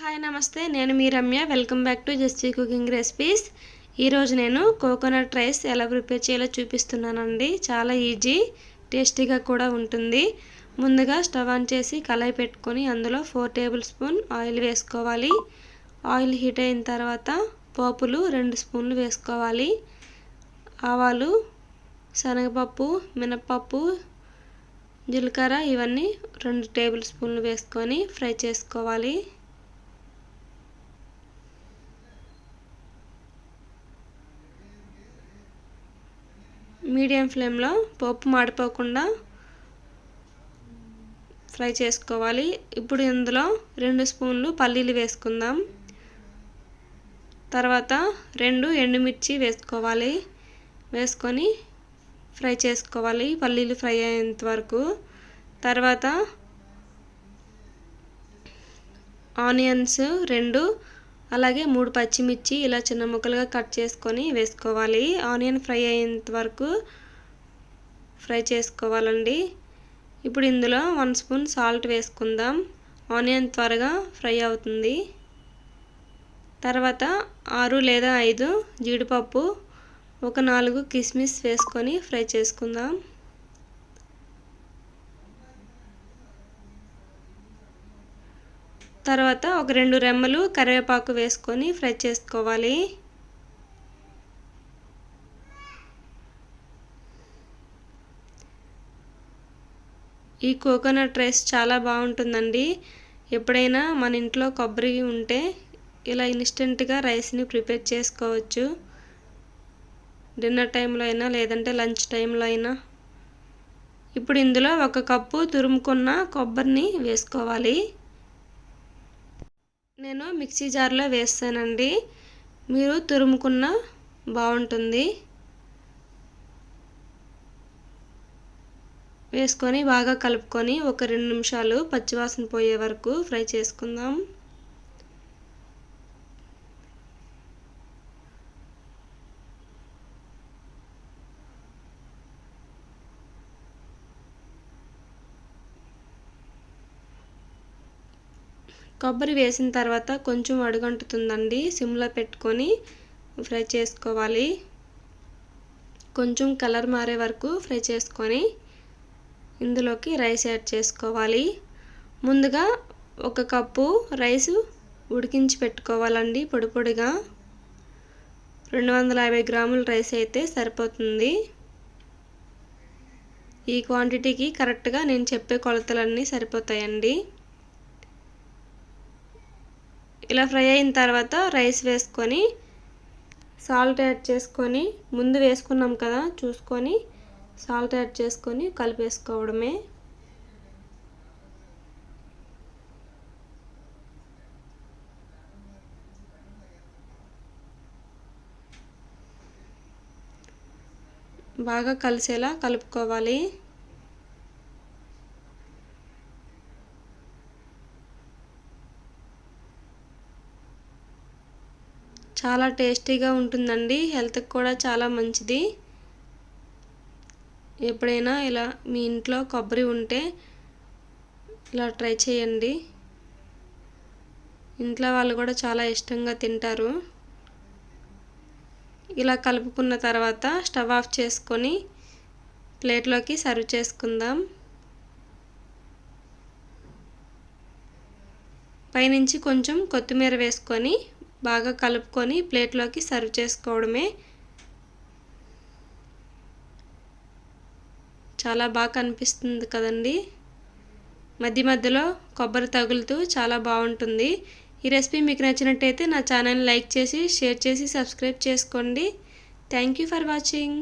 Hi నమస్తే. నేను మీ Ramya. Welcome back to Jasti cooking recipes ఈరోజు నేను కోకోనట్ రైస్ ఎలా ప్రిపేర్ చేయాలో చూపిస్తున్నానండి. చాలా ఈజీ టేస్టీగా కూడా ఉంటుంది. ముందుగా స్టవ్ ఆన్ చేసి కళాయి పెట్టుకొని అందులో ఫోర్ టేబుల్ స్పూన్ ఆయిల్ వేసుకోవాలి. ఆయిల్ హీట్ అయిన తర్వాత పోపులు రెండు స్పూన్లు వేసుకోవాలి. ఆవాలు శనగపప్పు మినప్పప్పు జీలకర్ర ఇవన్నీ రెండు టేబుల్ స్పూన్లు వేసుకొని ఫ్రై చేసుకోవాలి. మీడియం ఫ్లేమ్లో పప్పు మాడిపోకుండా ఫ్రై చేసుకోవాలి. ఇప్పుడు ఇందులో రెండు స్పూన్లు పల్లీలు వేసుకుందాం. తర్వాత రెండు ఎండుమిర్చి వేసుకోవాలి. వేసుకొని ఫ్రై చేసుకోవాలి. పల్లీలు ఫ్రై అయ్యేంత వరకు. తర్వాత ఆనియన్స్ రెండు అలాగే మూడు పచ్చిమిర్చి ఇలా చిన్న ముక్కలుగా కట్ చేసుకొని వేసుకోవాలి. ఆనియన్ ఫ్రై అయ్యేంత వరకు ఫ్రై చేసుకోవాలండి. ఇప్పుడు ఇందులో వన్ స్పూన్ సాల్ట్ వేసుకుందాం. ఆనియన్ త్వరగా ఫ్రై అవుతుంది. తర్వాత ఆరు లేదా ఐదు జీడిపప్పు ఒక నాలుగు కిస్మిస్ వేసుకొని ఫ్రై చేసుకుందాం. తర్వాత ఒక రెండు రెమ్మలు కరివేపాకు వేసుకొని ఫ్రై చేసుకోవాలి. ఈ కోకోనట్ రైస్ చాలా బాగుంటుందండి. ఎప్పుడైనా మన ఇంట్లో కొబ్బరి ఉంటే ఇలా ఇన్స్టెంట్గా రైస్ని ప్రిపేర్ చేసుకోవచ్చు. డిన్నర్ టైంలో అయినా లేదంటే లంచ్ టైంలో అయినా. ఇప్పుడు ఇందులో ఒక కప్పు తురుముకున్న కొబ్బరిని వేసుకోవాలి. నేను మిక్సీ జార్లో వేస్తానండి. మీరు తురుముకున్న బాగుంటుంది. వేసుకొని బాగా కలుపుకొని ఒక రెండు నిమిషాలు పచ్చివాసన పోయే వరకు ఫ్రై చేసుకుందాం. కొబ్బరి వేసిన తర్వాత కొంచెం అడుగంటుతుందండి సిమ్లో పెట్టుకొని ఫ్రై చేసుకోవాలి. కొంచెం కలర్ మారే వరకు ఫ్రై చేసుకొని ఇందులోకి రైస్ యాడ్ చేసుకోవాలి. ముందుగా ఒక కప్పు రైస్ ఉడికించి పెట్టుకోవాలండి పొడి పొడిగా. రెండు వందల యాభై గ్రాముల రైస్ అయితే సరిపోతుంది. ఈ క్వాంటిటీకి కరెక్ట్గా నేను చెప్పే కొలతలన్నీ సరిపోతాయండి. ఇలా ఫ్రై అయిన తర్వాత రైస్ వేసుకొని సాల్ట్ యాడ్ చేసుకొని ముందు వేసుకున్నాం కదా చూసుకొని సాల్ట్ యాడ్ చేసుకొని కలిపేసుకోవడమే. బాగా కలిసేలా కలుపుకోవాలి. చాలా టేస్టీగా ఉంటుందండి. హెల్త్కి కూడా చాలా మంచిది. ఎప్పుడైనా ఇలా మీ ఇంట్లో కొబ్బరి ఉంటే ఇలా ట్రై చేయండి. ఇంట్లో వాళ్ళు కూడా చాలా ఇష్టంగా తింటారు. ఇలా కలుపుకున్న తర్వాత స్టవ్ ఆఫ్ చేసుకొని ప్లేట్లోకి సర్వ్ చేసుకుందాం. పైనుంచి కొంచెం కొత్తిమీర వేసుకొని బాగా కలుపుకొని ప్లేట్లోకి సర్వ్ చేసుకోవడమే చాలా బాగా కనిపిస్తుంది కదండి. మధ్య మధ్యలో కొబ్బరి తగులుతూ చాలా బాగుంటుంది. ఈ రెసిపీ మీకు నచ్చినట్టయితే నా ఛానల్ని లైక్ చేసి షేర్ చేసి సబ్స్క్రైబ్ చేసుకోండి. Thank you for watching.